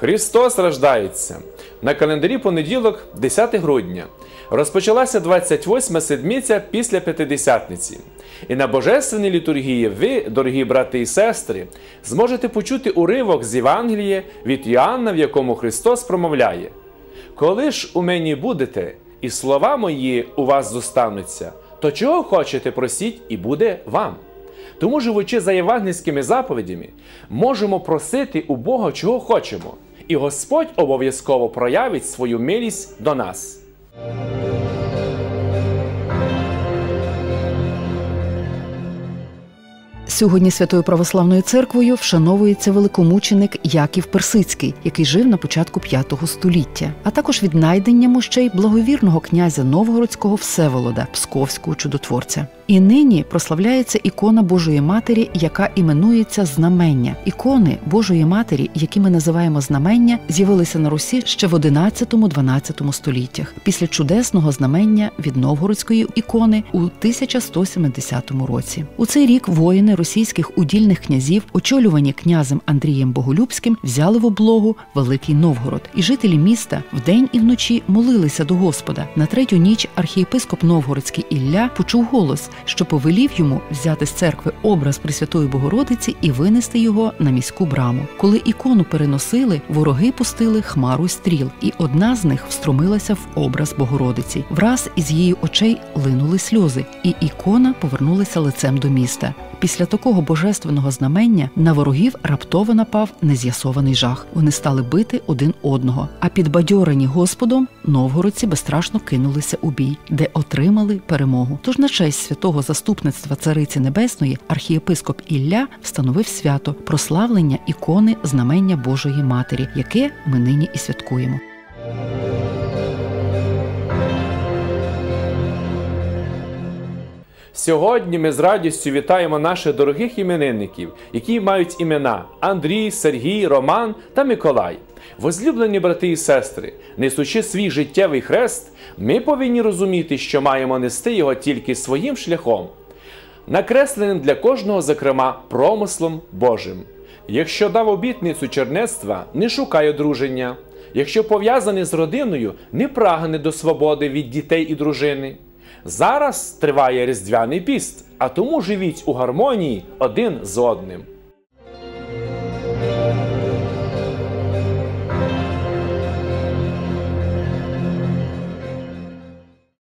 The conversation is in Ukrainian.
Христос рождається на календарі понеділок, 10 грудня. Розпочалася 28 седмиця після П'ятидесятниці. І на Божественній літургії ви, дорогі брати і сестри, зможете почути уривок з Євангелія від Іоанна, в якому Христос промовляє: Коли ж у мені будете, і слова мої у вас зостануться, то чого хочете просіть, і буде вам. Тому, живучи за євангельськими заповідями, можемо просити у Бога, чого хочемо, і Господь обов'язково проявить свою милість до нас. Сьогодні Святою Православною церквою вшановується великомученик Яків Персицький, який жив на початку V століття, а також віднайдення мощей благовірного князя Новгородського Всеволода, Псковського чудотворця. І нині прославляється ікона Божої Матері, яка іменується знамення. Ікони Божої Матері, які ми називаємо знамення, з'явилися на Русі ще в 11-12 століттях, після чудесного знамення від Новгородської ікони у 1170 році. У цей рік воїни російських удільних князів, очолювані князем Андрієм Боголюбським, взяли в облогу Великий Новгород, і жителі міста вдень і вночі молилися до Господа. На третю ніч архієпископ Новгородський Ілля почув голос, що повелів йому взяти з церкви образ Пресвятої Богородиці і винести його на міську браму. Коли ікону переносили, вороги пустили хмару стріл, і одна з них встромилася в образ Богородиці. Враз із її очей линули сльози, і ікона повернулася лицем до міста. Після такого божественного знамення на ворогів раптово напав нез'ясований жах. Вони стали бити один одного. А підбадьорені Господом новгородці безстрашно кинулися у бій, де отримали перемогу. Тож на честь святого заступництва Цариці Небесної архієпископ Ілля встановив свято прославлення ікони знамення Божої Матері, яке ми нині і святкуємо. Сьогодні ми з радістю вітаємо наших дорогих іменинників, які мають імена Андрій, Сергій, Роман та Миколай. Возлюблені брати і сестри, несучи свій життєвий хрест, ми повинні розуміти, що маємо нести його тільки своїм шляхом, накресленим для кожного, зокрема, промислом Божим. Якщо дав обітницю чернецтва, не шукай одруження. Якщо пов'язаний з родиною, не прагне до свободи від дітей і дружини. Зараз триває Різдвяний піст, а тому живіть у гармонії один з одним.